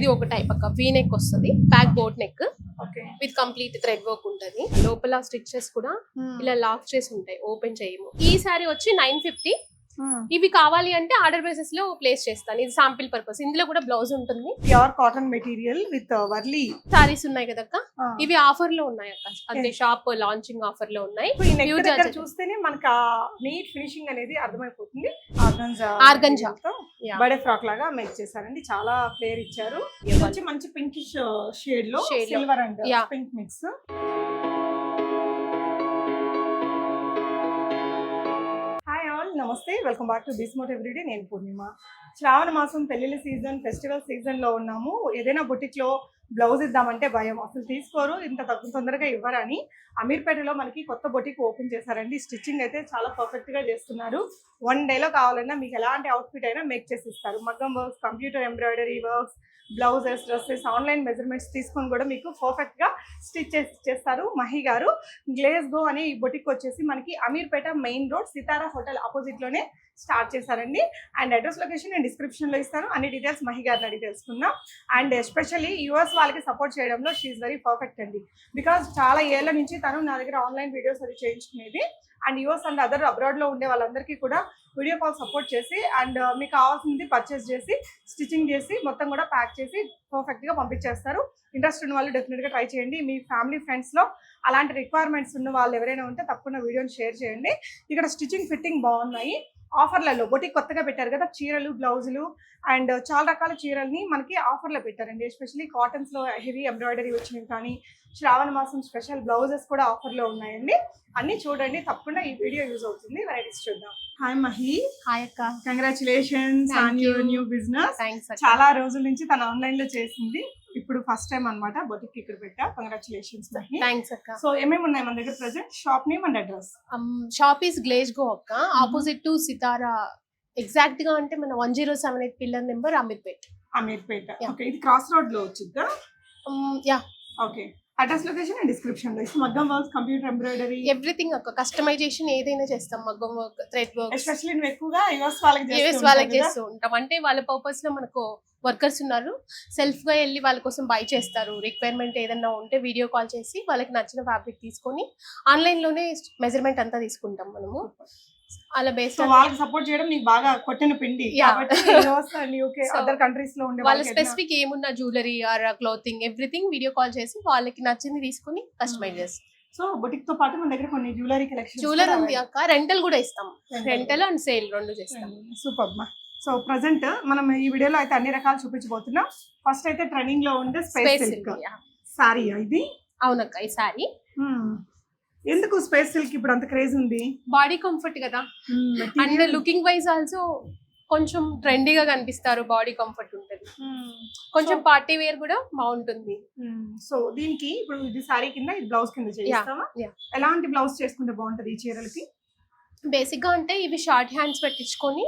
ఇది ఒక టైప్ అక్క వీ నెక్ వస్తుంది back boat neck okay with complete thread work ఉంటది. లోపల స్టిచెస్ కూడా ఇలా లాక్ చేసి ఉంటాయి ఓపెన్ చేయము. ఈ సారీ వచ్చి నైన్ ఫిఫ్టీ ఇవి కావాలి అంటే ఆర్డర్ బేసిస్లో ప్లేస్ చేస్తాను. ఇది సాంపిల్ పర్పస్ ఇందులో కూడా బ్లౌజ్ ఉంటుంది. Pure cotton material with Warli saris ఉన్నాయి కదా అక్క? ఇవి ఆఫర్లో ఉన్నాయి అక్క. అంటే షాప్ లాంచింగ్ ఆఫర్లో ఉన్నాయి. చూస్తేనే మనకి ఆ నీట్ ఫినిషింగ్ అనేది అర్థమైపోతుంది. ఆర్గంజా. బడే ఫ్రాక్ లాగా మేక్ చేశారండి. చాలా ఫ్లేర్ ఇచ్చారు. మంచి పింకిష్ షేడ్లో Shade లో. Silver and. పింక్ మిక్స్ నమస్తే వెల్కమ్ బ్యాక్ టు బిస్మోట్ ఎవ్రీడే. నేను పూర్ణిమ. శ్రావణ మాసం పెళ్ళిళ్ళ సీజన్ ఫెస్టివల్ సీజన్లో ఉన్నాము. ఏదైనా బొటిక్లో బ్లౌజ్ ఇద్దామంటే భయం. అసలు తీసుకోరు ఇంత తక్కువ తొందరగా ఇవ్వరని. అమీర్పేటలో మనకి కొత్త బొటిక్ ఓపెన్ చేశారండి. స్టిచ్చింగ్ అయితే చాలా పర్ఫెక్ట్గా చేస్తున్నారు. వన్ డేలో కావాలన్నా మీకు ఎలాంటి అవుట్ఫిట్ అయినా మేక్ చేసి ఇస్తారు మగ్గం works computer embroidery works blouses dresses online measurements తీసుకొని కూడా మీకు పర్ఫెక్ట్గా స్టిచ్ చేసి చేస్తారు మహి గారు. గ్లేజ్ గో అనే ఈ బొటిక్ వచ్చేసి మనకి Ameerpet main road Sitara hotel ఆపోజిట్లోనే start చేశారండి. అండ్ అడ్రస్ లొకేషన్ నేను డిస్క్రిప్షన్లో ఇస్తాను. అన్ని డీటెయిల్స్ మహి గారిని అడిగి తెలుసుకుందాం. అండ్ ఎస్పెషల్లీ యూఎస్ వాళ్ళకి సపోర్ట్ చేయడంలో షీఈ్ వెరీ పర్ఫెక్ట్ అండి. బికాజ్ చాలా ఏళ్ళ నుంచి తను నా దగ్గర ఆన్లైన్ వీడియోస్ అది చేయించుకునేది. అండ్ యూఎస్ అండ్ అదర్ అబ్రాడ్లో ఉండే వాళ్ళందరికీ కూడా వీడియో కాల్ సపోర్ట్ చేసి అండ్ మీకు కావాల్సింది పర్చేస్ చేసి స్టిచ్చింగ్ చేసి మొత్తం కూడా ప్యాక్ చేసి పర్ఫెక్ట్గా పంపించేస్తారు. ఇంట్రెస్ట్ ఉన్న వాళ్ళు డెఫినెట్గా ట్రై చేయండి. మీ ఫ్యామిలీ ఫ్రెండ్స్లో అలాంటి రిక్వైర్మెంట్స్ ఉన్న వాళ్ళు ఎవరైనా ఉంటే తప్పకుండా వీడియోని షేర్ చేయండి. ఇక్కడ స్టిచ్చింగ్ ఫిట్టింగ్ బాగున్నాయి. ఆఫర్లలో బొటిక్ కొత్తగా పెట్టారు కదా చీరలు బ్లౌజులు అండ్ చాలా రకాల చీరల్ని మనకి ఆఫర్లో పెట్టారండి. ఎస్పెషల్లీ కాటన్స్లో హెవీ ఎంబ్రాయిడరీ వచ్చినవి కానీ శ్రావణ మాసం స్పెషల్ బ్లౌజెస్ కూడా ఆఫర్లో ఉన్నాయండి. అన్ని చూడండి తప్పకుండా ఈ వీడియో యూజ్ అవుతుంది. వెరైటీస్ చూద్దాం. హాయ్ మహి. హాయ్ అక్క. Congratulations on. Your new business చాలా రోజుల నుంచి తను ఆన్లైన్లో చేసింది. ఇప్పుడు ఫస్ట్ టైం అన్నమాట బొటిక్ ఇక్కడ పెట్టా. కంగ్రాచులేషన్స్ థ్యాంక్స్ అక్క. సో ఏమేమి ఉన్నాయి మన దగ్గర present shop name and address shop is Glaze Go అక్క. ఆపోజిట్ టు సితారా ఎగ్జాక్ట్గా అంటే మన one zero seven eight pillar number Ameerpet. Ameerpet. Okay ఇది క్రాస్ రోడ్లో వచ్చిద్దా? Yeah okay address location and డిస్క్రిప్షన్లో. ఇస్తాం మగ్గం వర్క్స్ కంప్యూటర్ ఎంబ్రాయిడరీ ఎవ్రీథింగ్ అక్క కస్టమైజేషన్ ఏదైనా చేస్తాం మగ్గం వర్క్ థ్రెడ్ వర్క్ ఎస్పెషల్లీ నువ్వు ఎక్కువగా యుఎస్ వాళ్ళకి చేస్తూ యూఎస్ వాళ్ళకి? చేస్తూ ఉంటాం. అంటే వాళ్ళ పర్పస్లో మనకు వర్కర్స్ ఉన్నారు. సెల్ఫ్గా వెళ్ళి వాళ్ళ కోసం బై చేస్తారు. రిక్వైర్మెంట్ ఏదన్నా ఉంటే వీడియో కాల్ చేసి వాళ్ళకి నచ్చిన ఫ్యాబ్రిక్ తీసుకొని ఆన్లైన్లోనే మెజర్మెంట్ అంతా తీసుకుంటాం మనము. అలా బేస్ వాళ్ళకి సపోర్ట్ చేయడం నీకు బాగా కొట్టిన పిండి. యూకే అదర్ కంట్రీస్లో ఉండే వాళ్ళ స్పెసిఫిక్ ఏమున్నా jewellery or clothing everything video call చేసి వాళ్ళకి నచ్చింది తీసుకొని కస్టమైజ్ చేస్తాం. సో బొటిక్తో పాటు మన దగ్గర కొన్ని జ్యువెలరీ కలెక్షన్ జ్యువెలరీ ఉంది అక్క. రెంటల్ కూడా ఇస్తాం. రెంటల్ అండ్ సేల్ రెండు చేస్తాం. సూపర్ మా. సో ప్రజెంట్ మనం ఈ వీడియోలో అయితే అన్ని రకాలు చూపించబోతున్నాం. ఫస్ట్ అయితే ట్రెండింగ్లో ఉండే స్పేస్ సిల్క్ సారీ ఇది? అవునక్క ఈ సారీ Hmm. ఎందుకు స్పేస్ సిల్క్ ఇప్పుడు అంత క్రేజ్ ఉంది? బాడీ కంఫర్ట్ కదా. అండ్ లుకింగ్ వైజ్ ఆల్సో కొంచెం ట్రెండీగా కనిపిస్తారు బాడీ కంఫర్ట్ ఉంటుంది. కొంచెం So- పార్టీ వేర్ కూడా బాగుంటుంది. సో దీనికి ఇప్పుడు ఇది సారీ కింద ఇది బ్లౌజ్ కింద చేస్తామా yeah. ఎలాంటి బ్లౌజ్ చేసుకుంటే బాగుంటది ఈ చీరలకి? బేసిక్గా అంటే ఇవి షార్ట్ హ్యాండ్స్ పెట్టించుకొని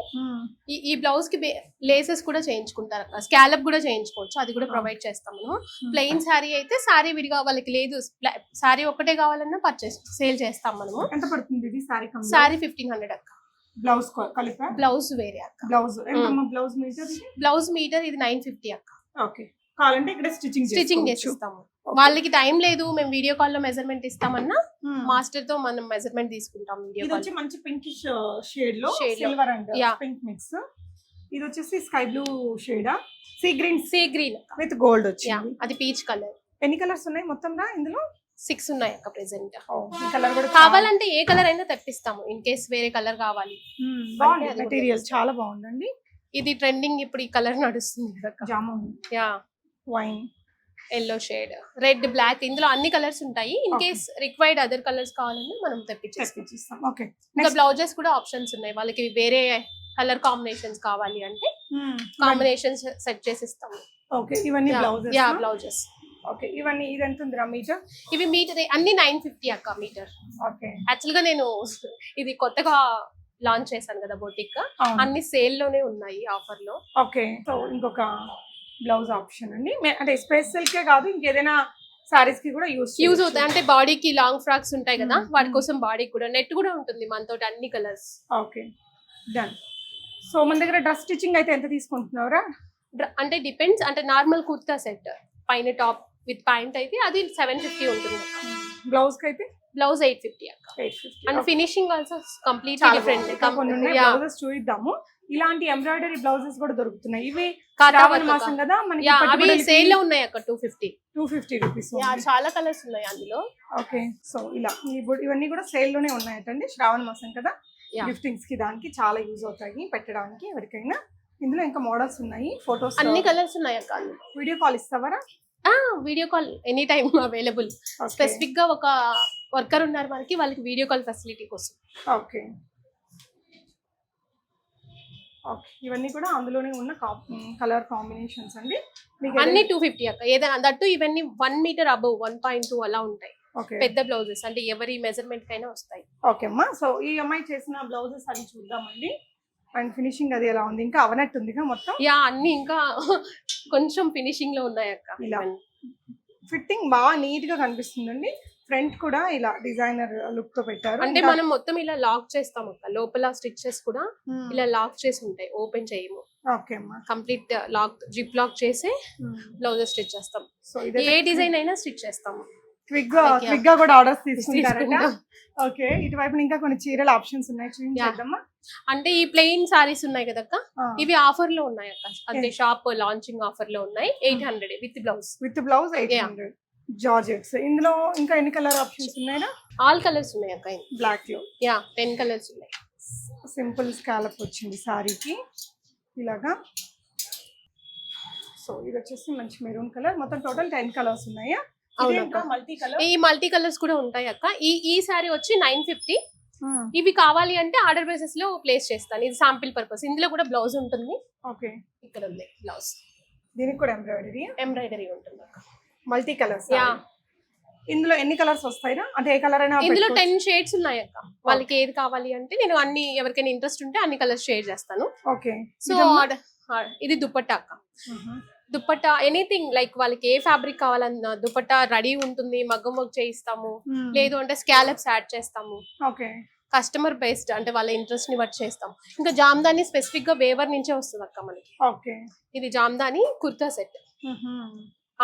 ఈ ఈ బ్లౌజ్కి లేసెస్ కూడా చేయించుకుంటారు. అక్క స్కాలప్ కూడా చేయించుకోవచ్చు. అది కూడా ప్రొవైడ్ చేస్తాం మనం. ప్లెయిన్ శారీ అయితే శారీ విడిగా వాళ్ళకి లేదు. శారీ ఒకటే కావాలన్నా పర్చేస్ సేల్ చేస్తాం మనము. ఎంత పడుతుంది ఇది సారీ శారీ ఫిఫ్టీన్ హండ్రెడ్ అక్క. బ్లౌజ్ కలిపా? బ్లౌజ్ వేరే అక్క. Blouse. Blouse meter blouse meter ఇది నైన్ ఫిఫ్టీ అక్క. ఓకే. కావాలంటే ఇక్కడ స్టిచ్చింగ్ స్టిచ్చింగ్ చేసిస్తాము. వాళ్ళకి టైం లేదు మేము వీడియో కాల్లో మెజర్మెంట్ ఇస్తామన్నా మాస్టర్తో మనం మెజర్మెంట్ తీసుకుంటాం వీడియో ఇది కాల్. వచ్చి మంచి పింకిష్ షేడ్లో Shade లో. Silver and Yeah. Pink mix ఇది వచ్చేసి sky blue shade sea green sea green with gold yeah వచ్చింది. అది పీచ్ కలర్ ఎన్ని కలర్స్ ఉన్నాయి మొత్తం రా ఇందులో? సిక్స్ ఉన్నాయి అక్క ప్రెసెంట్ ఈ కలర్ కూడా కావాలంటే ఏ కలర్ అయినా తెప్పిస్తాము ఇన్ కేస్ వేరే కలర్ కావాలి. చాలా- బాగుంది. మెటీరియల్ చాలా బాగుందండి. ఇది ట్రెండింగ్ ఇప్పుడు ఈ కలర్ నడుస్తుంది కదా jamun yeah wine yellow shade red black ఇందులో అన్ని కలర్స్ ఉంటాయి. In. Case required other colours కావాలన్నా మనం తెప్పించేస్తాం తెప్పించిస్తాం ఓకే. ఇంకా బ్లౌజెస్ కూడా ఆప్షన్స్ ఉన్నాయి. వాళ్ళకి వేరే కలర్ కాంబినేషన్స్ కావాలి అంటే కాంబినేషన్స్ సెట్ చేసి ఇస్తాము ఓకే. ఇవన్నీ బ్లౌజెస్ యా బ్లౌజెస్. ఓకే. ఇవన్నీ ఇది ఎంత ఉందిరా మీటర్? ఇవి మీటర్ అన్ని నైన్ ఫిఫ్టీ అక్క మీటర్. ఓకే. యాక్చువల్గా నేను ఇది కొత్తగా లాంచ్ చేశాను కదా బొటిక్ అన్ని సేల్లోనే ఉన్నాయి ఆఫర్లో. ఓకే. సో ఇంకొక బ్లౌజ్ ఆప్షన్ అండి. అంటే స్పేస్ సిల్కే కాదు ఇంకేదైనా సారీస్కి కూడా యూస్ యూజ్ అవుతాయి. అంటే బాడీకి లాంగ్ ఫ్రాక్స్ ఉంటాయి కదా. వాటి కోసం బాడీకి కూడా నెట్ కూడా ఉంటుంది మనతో అన్ని కలర్స్. Okay done. సో మన దగ్గర డ్రెస్ స్టిచ్చింగ్ అయితే ఎంత తీసుకుంటున్నావురా? డ్ర- అంటే డిపెండ్స్ అంటే నార్మల్ కుర్తా సెట్. పైన టాప్ విత్ ప్యాంట్ అయితే అది సెవెన్ ఫిఫ్టీ ఉంటుంది. బ్లౌజ్కి అయితే బ్లౌజ్ ఎయిట్ ఫిఫ్టీ అక్క and finishing also complete different. చూద్దాము ఇలాంటి ఎంబ్రాయిడరీ బ్లౌజెస్ కూడా దొరుకుతున్నాయి. ఇవి శ్రావణ మాసం కదా మనకి సేల్లో ఉన్నాయి అక్క two fifty two fifty rupees చాలా కలర్స్ ఉన్నాయి అందులో. ఓకే సో ఇలా ఇవన్నీ కూడా సేల్లోనే ఉన్నాయటండి శ్రావణ మాసం కదా. గిఫ్టింగ్స్కి దానికి చాలా యూజ్ అవుతాయి పెట్టడానికి ఎవరికైనా. ఇందులో ఇంకా మోడల్స్ ఉన్నాయి ఫొటోస్ అన్ని కలర్స్ ఉన్నాయి అక్క video call ఇస్తావరా? Video call any time available స్పెసిఫిక్గా ఒక వర్కర్ ఉన్నారు మనకి వాళ్ళకి వీడియో కాల్ ఫెసిలిటీ కోసం. ఓకే ఓకే ఇవన్నీ కూడా అందులోనే ఉన్న కలర్ కాంబినేషన్స్ అండి. మీకు అన్ని టూ ఫిఫ్టీ అక్క. ఏదైనా దట్టు ఇవన్నీ one meter above one point two అలా ఉంటాయి. ఓకే. పెద్ద బ్లౌజెస్ అంటే ఎవరి మెజర్మెంట్ కైనా వస్తాయి. ఓకే అమ్మా. సో ఈ అమ్మాయి చేసిన బ్లౌజెస్ అవి చూద్దామండి. అండ్ ఫినిషింగ్ అది ఎలా ఉంది? ఇంకా అవనట్టుందిగా మొత్తం? యా అన్ని ఇంకా కొంచెం ఫినిషింగ్లో ఉన్నాయి అక్క. ఇలా. ఫిట్టింగ్ బాగా నీట్గా కనిపిస్తుందండి. ఫ్రంట్ కూడా ఇలా డిజైనర్ లుక్తో పెట్టారు. అంటే మనం మొత్తం ఇలా లాక్ చేస్తాం అక్క. లోపల స్టిచ్చెస్ కూడా మ్మ్. ఇలా లాక్ చేసి ఉంటాయి. ఓపెన్ చేయము. ఓకే అమ్మా. కంప్లీట్ లాక్ జిప్ లాక్ చేసి బ్లౌజెస్ స్టిచ్ చేస్తాం. సో ఇదే ఏ డిజైన్ అయినా స్టిచ్ చేస్తాము క్విక్గా. క్విక్గా కూడా ఆర్డర్స్ తీసుకుంటారట. ఓకే ఇటువైపు ఇంకా కొన్ని చీరల ఆప్షన్స్ ఉన్నాయి. చూపించేద్దామా అంటే ఈ ప్లెయిన్ సారీస్ ఉన్నాయి కదక్క ఇవి ఆఫర్లో ఉన్నాయి అక్క. అంటే షాప్ లాంచింగ్ ఆఫర్లో ఉన్నాయి. Eight hundred with blouse. With blouse eight. Hundred georgettes. ఇందులో ఇంకా ఎన్ని కలర్ ఆప్షన్స్ ఉన్నాయా ఆల్ కలర్స్ ఉన్నాయి అక్క. బ్లాక్లో యా టెన్ కలర్స్ ఉన్నాయి. సింపుల్ స్కాలప్ వచ్చింది సారీకి. ఇలాగా. సో ఇది వచ్చేసి మంచి మెరూన్ కలర్. మొత్తం టోటల్ టెన్ కలర్స్ ఉన్నాయా? అవునక్క. Multi colour? ఈ మల్టీ కలర్స్ కూడా ఉంటాయి అక్క. ఈ ఈ సారీ వచ్చి నైన్ ఫిఫ్టీ. ఇవి కావాలి అంటే ఆర్డర్ బేసిస్లో ప్లేస్ చేస్తాను. ఇది శాంపిల్ పర్పస్ ఇందులో కూడా బ్లౌజ్ ఉంటుంది. ఓకే. ఇక్కడ ఉంది బ్లౌజ్ దీనికి కూడా ఎంబ్రాయిడరీ ఎంబ్రాయిడరీ ఉంటుంది అక్క. Multi colours yeah. ఇందులో ఎన్ని కలర్స్ వస్తాయిరా? అంటే ఏ కలర్ అయినా ఇందులో. టెన్ షేడ్స్ ఉన్నాయి అక్క. వాళ్ళకి ఏది కావాలి అంటే నేను అన్ని ఎవరికైనా ఇంట్రెస్ట్ ఉంటే అన్ని కలర్స్ షేర్ చేస్తాను. ఓకే. సో ఇది దుపట్టా అక్క. దుపట్టా ఎనీథింగ్ లైక్ వాళ్ళకి ఏ ఫ్యాబ్రిక్ కావాలన్నా దుపట్టా రెడీ ఉంటుంది మగ్గం వర్క్ చేయిస్తాము. లేదు అంటే స్కాలప్స్ యాడ్ చేస్తాము. ఓకే. కస్టమర్ బేస్డ్ అంటే వాళ్ళ ఇంట్రెస్ట్ని బట్టి చేస్తాం ఇంకా జామ్దాని స్పెసిఫిక్గా వేవర్ నుంచే వస్తుంది అక్క మనకి. ఓకే. ఇది జామ్దాని కుర్తా సెట్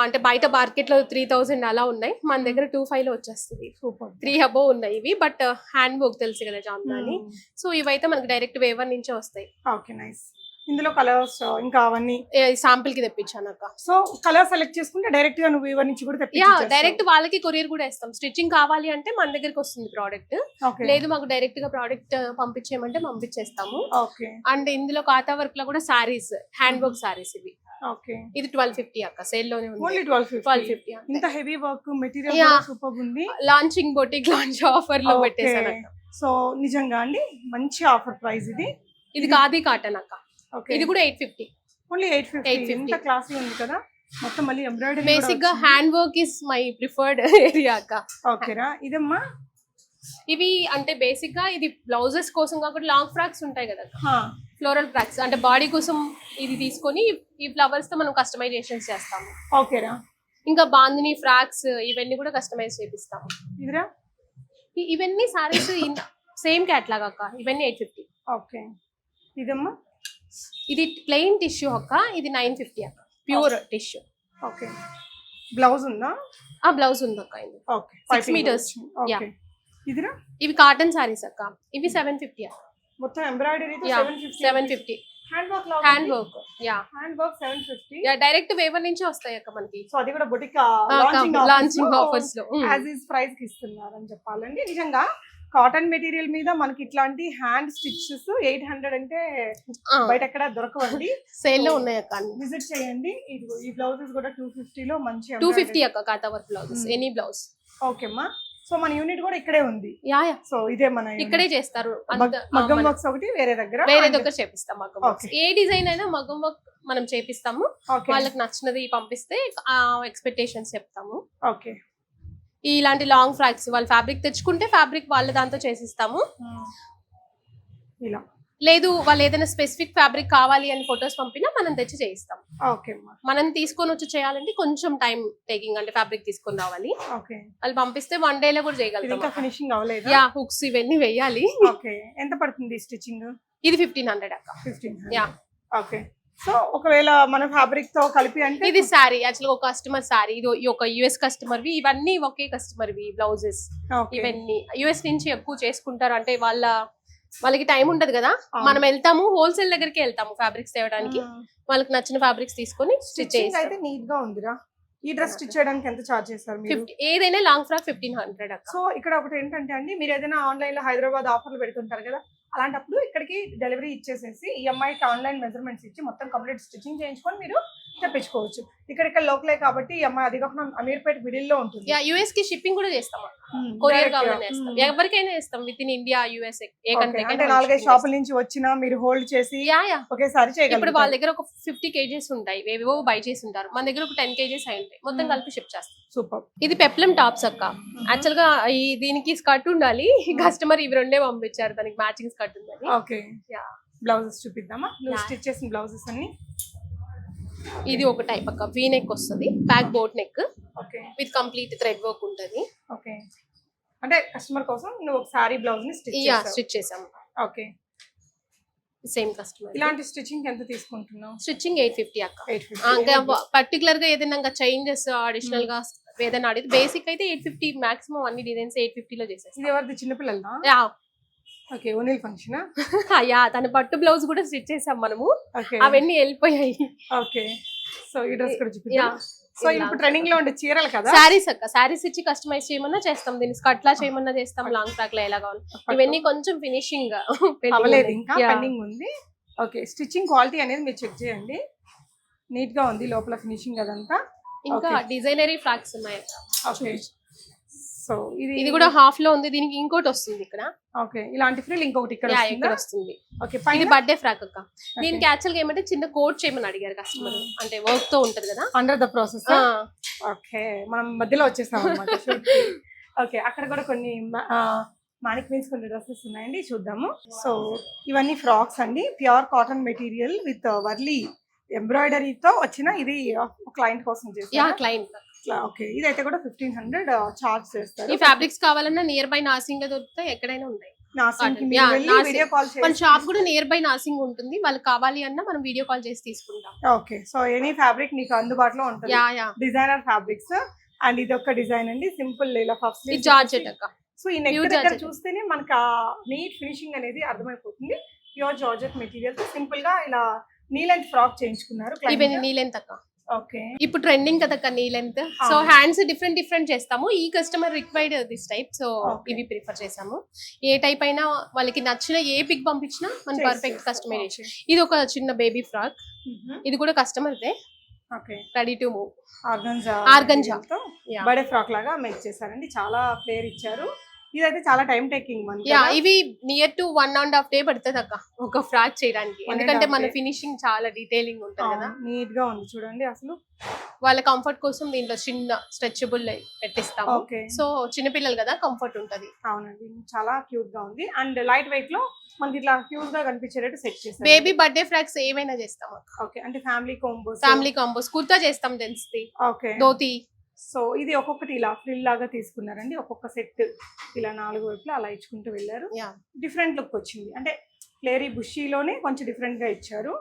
అంటే బయట మార్కెట్లో త్రీ థౌసండ్ అలా ఉన్నాయి. మన దగ్గర టూ ఫైవ్లో వచ్చేస్తుంది. సూపర్. త్రీ అబో ఉన్నాయి ఇవి బట్ హ్యాండ్ వర్క్ తెలుసు కదా జామ్దాని సో ఇవైతే మనకి డైరెక్ట్ వేవర్ నుంచే వస్తాయి. ఓకే నైస్ ఇందులో కలర్స్ ఇంకా అవన్నీ? శాంపిల్కి తెప్పించాను అక్క. సో కలర్ సెలెక్ట్ చేసుకుంటే డైరెక్ట్గా నువ్వు ఇవర్ నుంచి కూడా యా. డైరెక్ట్ వాళ్ళకి కొరియర్ కూడా ఇస్తాం స్టిచ్చింగ్ కావాలి అంటే మన దగ్గరికి వస్తుంది ప్రోడక్ట్ లేదు మాకు డైరెక్ట్గా ప్రోడక్ట్ పంపించేయమంటే పంపించేస్తాము. అండ్ ఇందులో కాతా వర్క్లో కూడా సారీస్ హ్యాండ్ వర్క్ సారీస్ ఇవి. ఇది ట్వెల్వ్ ఫిఫ్టీ అక్క సేల్లోనే ఉంది ట్వెల్వ్ ఫిఫ్టీ? ఇంత హెవీ వర్క్ మెటీరియల్. సూపర్ ఉంది. లాంచింగ్ బొటిక్ లాంచ్ ఆఫర్లో అక్క. సో నిజంగా అండి మంచి ఆఫర్ ప్రైస్ ఇది. ఇది ఖాదీ కాటన్ అక్క. ఓకే. ఇది కూడా eight fifty. Only eight fifty. 850. ఇంత క్లాసీ ఉంది కదా మొత్తం మళ్ళీ ఎంబ్రాయిడరీ బేసిక్గా hand work is my preferred area అక్క. ఓకేరా ఇదమ్మా? ఇవి అంటే బేసిక్గా ఇది బ్లౌజెస్ కోసం కాకుండా లాంగ్ ఫ్రాక్స్ ఉంటాయి కదా ఫ్లోరల్ ఫ్రాక్స్ అంటే బాడీ కోసం ఇది తీసుకొని ఈ ఫ్లవర్స్తో మనం కస్టమైజేషన్స్ చేస్తాము. ఓకేరా. ఇంకా బాందిని ఫ్రాక్స్ ఇవన్నీ కూడా కస్టమైజ్ చేపిస్తాము. ఇదిరా? ఇవన్నీ సారీస్ సేమ్ క్యాట్లాగ్ అక్క. ఇవన్నీ ఎయిట్ ఫిఫ్టీ ఓకే. ఇదమ్మా? ఇది ప్లెయిన్ టిష్యూ అక్క. ఇది నైన్ ఫిఫ్టీ అక్క. Pure tissue okay. బ్లౌజ్ ఉందా? ఆ బ్లౌజ్ ఉంది అక్క ఇది ఓకే. Yeah. ఓకే. ఇదిరా? ఇవి కాటన్ సారీస్ అక్క. ఇవి సెవెన్ ఫిఫ్టీ అక్క. మొత్తం embroidery seven fifty hand work yeah hand work seven fifty yeah direct weaver నుంచి వస్తాయి అక్క మనకి. సో అది కూడా బొటిక్ లాంచింగ్ ఆఫర్స్లో ఉమ్. యాజ్ ఈస్ ప్రైస్కి ఇస్తున్నారని చెప్పాలండి. నిజంగా కాటన్ మెటీరియల్ మీద మనకి ఇట్లాంటి హ్యాండ్ స్టిచెస్ ఎయిట్ హండ్రెడ్ అంటే బయట ఎక్కడ దొరకవండి. సేల్లో ఉన్నాయి అక్క విజిట్ చేయండి. ఈ బ్లౌజెస్ కూడా టూ లో మంచి టూ ఫిఫ్టీ అక్క kantha work blouses. Any blouse okay అమ్మా. సో మన యూనిట్ కూడా ఇక్కడే ఉంది. Yeah yeah. సో ఇదే మన. ఇక్కడే చేస్తారు. మగ్గం వర్క్స్ ఒకటి వేరే దగ్గర వేరే దగ్గర చేపిస్తాం మగ్గం వర్క్స్. ఏ డిజైన్ అయినా మగ్గం వర్క్ మనం చేపిస్తాము. వాళ్ళకి నచ్చినది పంపిస్తే ఆ ఎక్స్పెక్టేషన్స్ చెప్తాము. ఓకే. ఇలాంటి లాంగ్ ఫ్రాక్స్ వాళ్ళు ఫ్యాబ్రిక్ తెచ్చుకుంటే ఫ్యాబ్రిక్ వాళ్ళ దాంతో చేసిస్తాము. ఇలా. లేదు వాళ్ళు ఏదైనా స్పెసిఫిక్ ఫ్యాబ్రిక్ కావాలి అని ఫొటోస్ పంపినా మనం తెచ్చి చేయిస్తాం. ఓకే మనం తీసుకొని వచ్చి చేయాలంటే కొంచెం టైం టేకింగ్ అంటే ఫ్యాబ్రిక్ తీసుకొని రావాలి. ఓకే. వాళ్ళు పంపిస్తే వన్ డే లో కూడా చేయగలుగుతాం. ఫినిషింగ్ అవ్వలేదు? యా హుక్స్ ఇవన్నీ వెయ్యాలి ఓకే. ఎంత పడుతుంది స్టిచ్చింగ్ ఇది ఫిఫ్టీన్ హండ్రెడ్ అక్క. Fifteen yeah. ఓకే. సో ఒకవేళ మన ఫ్యాబ్రిక్తో కలిపి అంటే ఇది శారీ యాక్చువల్గా ఒక కస్టమర్ శారీ ఇది ఒక యుఎస్ కస్టమర్ వి ఇవన్నీ ఒకే కస్టమర్ వి బ్లౌజెస్. ఇవన్నీ. యుఎస్ నుంచి ఎక్కువ చేసుకుంటారు అంటే వాళ్ళ వాళ్ళకి టైం ఉండదు కదా. మనం వెళ్తాము హోల్సేల్ దగ్గరికి వెళ్తాము ఫ్యాబ్రిక్స్ తేవడానికి. వాళ్ళకి నచ్చిన ఫ్యాబ్రిక్స్ తీసుకొని స్టిచ్ స్టిచ్చింగ్ అయితే నీట్గా ఉందిరా. ఈ డ్రెస్ స్టిచ్ చేయడానికి ఎంత చార్జ్ చేస్తారు మీరు? ఏదైనా long frock fifteen hundred so ఇక్కడ ఒకటి ఏంటంటే అండి మీరు ఏదైనా ఆన్లైన్లో హైదరాబాద్ ఆఫర్లు పెడుతుంటారు కదా? అలాంటప్పుడు ఇక్కడికి డెలివరీ ఇచ్చేసేసి ఈ అమ్మాయికి ఆన్లైన్ మెజర్మెంట్స్ ఇచ్చి మొత్తం కంప్లీట్ స్టిచ్చింగ్ చేయించుకొని మీరు తెప్పించుకోవచ్చు. ఇక్కడ ఇక్కడ లోకలే కాబట్టి ఈ అమ్మాయి అది కాకుండా అమీర్పేట్ మిడిల్లో ఉంటుంది. యా యుఎస్కి షిప్పింగ్ కూడా చేస్తాం. Hmm, courier. కావాలని Hmm. ఎవరికైనా వేస్తాం విత్ ఇన్ ఇండియా యుఎస్ ఏ కంట్రీ అంటే నాలుగైదు షాపుల నుంచి వచ్చినా మీరు హోల్డ్ చేసి యా యా. ఒకేసారి ఇప్పుడు వాళ్ళ చేయగలరు దగ్గర ఒక ఫిఫ్టీ కేజీస్ ఉంటాయి. ఏవేవో బై చేసి ఉంటారు. మన దగ్గర ఒక టెన్ కేజీస్ అయి ఉంటాయి. మొత్తం Hmm. కలిపి షిప్ చేస్తాం. సూపర్ ఇది పెప్లం టాప్స్ అక్క. యాక్చువల్గా ఈ దీనికి స్కర్ట్ ఉండాలి. కస్టమర్ ఇవి రెండే పంపించారు. దానికి మ్యాచింగ్ స్కర్ట్ ఉందని. Okay Yeah. బ్లౌజెస్ చూపిద్దామా? నువ్వు. స్టిచ్ చేసిన బ్లౌజెస్ అన్ని. ఇది ఒక టైప్ అక్క. వీ నెక్ వస్తుంది. Back boat neck okay with complete thread work ఉంటుంది. ఓకే అంటే కస్టమర్ కోసం నువ్వు ఒక సారీ బ్లౌజ్ని స్టిచ్ యా స్టిచ్ చేసాం. ఓకే సేమ్ కస్టమర్ ఇలాంటి స్టిచ్చింగ్ ఎంత తీసుకుంటున్నావు? స్టిచ్చింగ్ ఎయిట్ ఫిఫ్టీ అక్క. పర్టికులర్గా ఏదైనా ఇంకా చేంజెస్ అడిషనల్గా ఏదైనా అడిగితే బేసిక్ అయితే ఎయిట్ ఫిఫ్టీ మాక్సిమం అన్ని డిజైన్స్ ఎయిట్ ఫిఫ్టీలో చేసేస్తాం. ఇది ఎవరిది? చిన్నపిల్లలదా? యా ఓకే ఓనిల్ ఫంక్షన్ యా తన పట్టు బ్లౌజ్ కూడా స్టిచ్ చేసాం మనము. అవన్నీ వెళ్ళిపోయాయి. ఓకే. సో ఈ డ్రెస్ కూడా చూపిద్దాం. సో ఇప్పుడు ట్రెండింగ్లో ఉండే చీరలు కదా? శారీస్ అక్క శారీస్ ఇచ్చి కస్టమైజ్ చేయమన్నా చేస్తాం. దీన్ని స్కర్ట్ లా చేయమన్నా చేస్తాం లాంగ్ ఫ్రాక్ లా ఎలా కావాలి ఇవన్నీ కొంచెం ఫినిషింగ్ అవ్వలేదు ఇంకా పెండింగ్ ఉంది. ఓకే స్టిచ్చింగ్ క్వాలిటీ అనేది మీరు చెక్ చేయండి. నీట్గా ఉంది లోపల ఫినిషింగ్ అదంతా. ఇంకా. డిజైనరీ ఫ్రాక్స్ ఉన్నాయి సో ఇది ఇది కూడా హాఫ్లో ఉంది. దీనికి ఇంకోటి వస్తుంది ఇక్కడ. ఓకే. ఇలాంటి ఫ్రిల్ ఇంకొకటి ఇక్కడ? ఇక్కడ వస్తుంది. ఓకే ఇది బర్త్డే ఫ్రాక్ అక్క. దీనికి యాక్చువల్గా ఏమంటే చిన్న కోట్ చేయమని అడిగారు కస్టమర్ Hmm. అంటే వర్క్తో ఉంటది కదా. Under the process okay. మనం మధ్యలో వచ్చేసాం అనమాట ఓకే అక్కడ కూడా కొన్ని మానిక్ మీన్స్ కొన్ని డ్రెస్సెస్ ఉన్నాయండి. చూద్దాము. సో ఇవన్నీ ఫ్రాక్స్ అండి. Pure cotton material with Warli ఎంబ్రాయిడరీతో వచ్చిన ఇది క్లయింట్ కోసం యా చేస్తారు క్లయింట్ ఓకే. ఇదైతే కూడా ఫిఫ్టీన్ హండ్రెడ్ చార్జ్ చేస్తారు. ఈ ఫ్యాబ్రిక్స్ కావాలన్నా నియర్ బై నాసింగ్లో దొరుకుతాయి ఎక్కడైనా వెళ్ళి నాసింగ్. వీడియో కాల్ మన షాప్ కూడా నియర్ బై నాసింగ్ ఉంటుంది. వాళ్ళకి కావాలి అన్నా మనం వీడియో కాల్ చేసి తీసుకుంటాం. ఓకే. సో ఎనీ ఫ్యాబ్రిక్ నీకు అందుబాటులో ఉంటుంది. డిజైనర్ ఫ్యాబ్రిక్స్ అండ్ ఇది ఒక డిజైన్ అండి. సింపుల్ ఇలా ఇది జార్జెట్ అక్క సో ఈ నెక్ దగ్గర. చూస్తేనే మనకి ఆ నీట్ ఫినిషింగ్ అనేది అర్థమైపోతుంది. ప్యూర్ జార్జెట్ మెటీరియల్ సింపుల్గా ఇలా నీ లెంత్ ఫ్రాక్ చేయించుకున్నారు ఇవన్నీ నీ లెంత్ అక్క. ఇప్పుడు ట్రెండింగ్ కదా అక్క knee length so. Hands different different చేస్తాము. ఈ customer required this type so. ఇవి ప్రిఫర్ చేసాము ఏ టైప్ అయినా వాళ్ళకి నచ్చిన ఏ పిక్ పంపించినా మన పర్ఫెక్ట్ కస్టమైజేషన్ ఇది ఒక చిన్న బేబీ ఫ్రాక్ ఇది కూడా కస్టమర్దే okay. Ready to move organza. Yeah. బడే ఫ్రాక్ లాగా మేక్ చేశారండి. చాలా ఫ్లేర్ ఇచ్చారు. ఇదైతే చాలా టైం టేకింగ్ యా ఇవి near to one and half day పడుతుంది అక్క ఒక ఫ్రాక్ చేయడానికి. ఎందుకంటే మన. ఫినిషింగ్ చాలా డీటెయిలింగ్ ఉంటుంది కదా. నీట్గా ఉంది చూడండి అసలు. వాళ్ళ కంఫర్ట్ కోసం దీంట్లో చిన్న స్ట్రెచబుల్ పెట్టిస్తాము. ఓకే సో చిన్నపిల్లలు కదా కంఫర్ట్ ఉంటది. అవునండి చాలా క్యూట్గా ఉంది. అండ్ లైట్ వెయిట్లో మనకి ఇట్లా క్యూట్గా కనిపించేటట్టు సెట్ చేశారు. బేబీ బర్త్డే ఫ్రాక్స్ ఏమైనా చేస్తాం ఓకే అంటే family combos family combos kurta చేస్తాం జెంట్స్ది ఓకే ధోతి. సో ఇది ఒక్కొక్కటి ఇలా ఫ్రిల్ లాగా తీసుకున్నారండి. ఒక్కొక్క సెట్ ఇలా నాలుగు వైపులా అలా ఇచ్చుకుంటూ వెళ్ళారు. యా. డిఫరెంట్ లుక్ వచ్చింది. అంటే ఫ్లేరీ బుషీలోనే కొంచెం డిఫరెంట్గా ఇచ్చారు.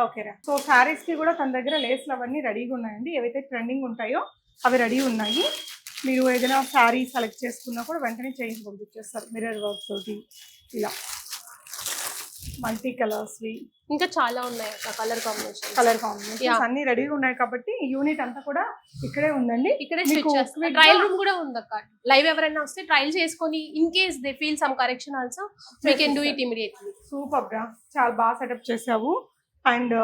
ఓకేరా సో శారీస్కి కూడా తన దగ్గర లేస్లు అవన్నీ రెడీగా ఉన్నాయండి. ఏవైతే ట్రెండింగ్ ఉంటాయో అవి రెడీ ఉన్నాయి. మీరు ఏదైనా శారీ సెలెక్ట్ చేసుకున్నా కూడా వెంటనే చేంజ్ పంపించేస్తారు. మిర్రర్ వర్క్ తోటి ఇలా. మల్టీ కలర్స్వి ఇంకా చాలా ఉన్నాయి అక్క colour combination colour combinations Yeah. అన్ని రెడీగా ఉన్నాయి కాబట్టి యూనిట్ అంతా కూడా ఇక్కడే ఉందండి. ఇక్కడే ట్రయల్ రూమ్ కూడా ఉంది అక్క. లైవ్ ఎవరైనా వస్తే ట్రయల్ చేసుకొని in case they feel some correction also we can do it immediately సూపర్గా చాలా బాగా సెటప్ చేసావు. అండ్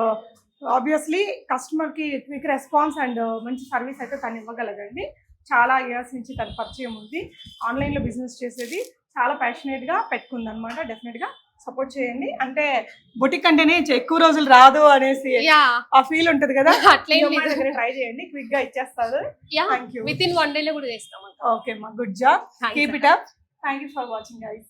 ఆబ్వియస్లీ కస్టమర్కి క్విక్ రెస్పాన్స్ అండ్ మంచి సర్వీస్ అయితే తను ఇవ్వగలదండి. చాలా ఇయర్స్ నుంచి తన పరిచయం ఉంది. ఆన్లైన్లో బిజినెస్ చేసేది. చాలా ప్యాషనేట్గా పెట్టుకుంది అనమాట డెఫినెట్గా. సపోర్ట్ చేయండి. అంటే బొటిక్ అంటేనే ఎక్కువ రోజులు రాదు అనేసి ఆ ఫీల్ ఉంటది కదా. అట్లేం ట్రై చేయండి. క్విక్గా ఇచ్చేస్తారు. Yeah. Thank you with in one day లో కూడా చేస్తాం ఓకే మా good job keep. It up thank you for watching guys